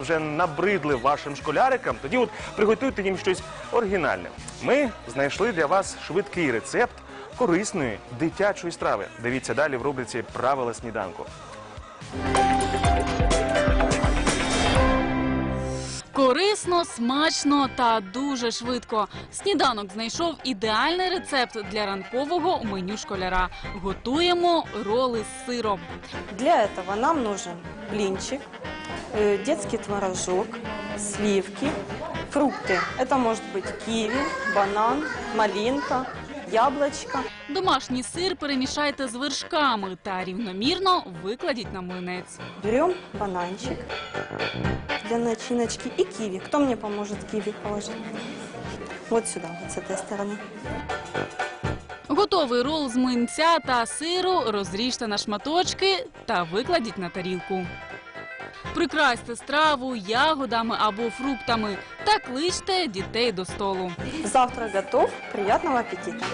вже набридли вашим школярикам, тоді от приготуйте їм щось оригінальне. Ми знайшли для вас швидкий рецепт корисної дитячої страви. Дивіться далі в рубриці Правила сніданку. Корисно, смачно та дуже швидко. Сніданок знайшов ідеальний рецепт для ранкового меню школяра. Готуємо роли з сиром. Для этого нам нужен блинчик, э, детский творожок, сливки, фрукты. Это может быть киви, банан, малинка, яблочко. Домашній сир перемішайте з вершками та рівномірно викладіть на млинець. Берем бананчик для начиночки и киви. Кто мне поможет киви положить? Вот сюда, вот с этой стороны. Готовий рол з млинця та сиру розріжте на шматочки та викладіть на тарілку. Прикрасьте страву ягодами або фруктами та кличте дітей до столу. Завтрак готов. Приятного аппетита!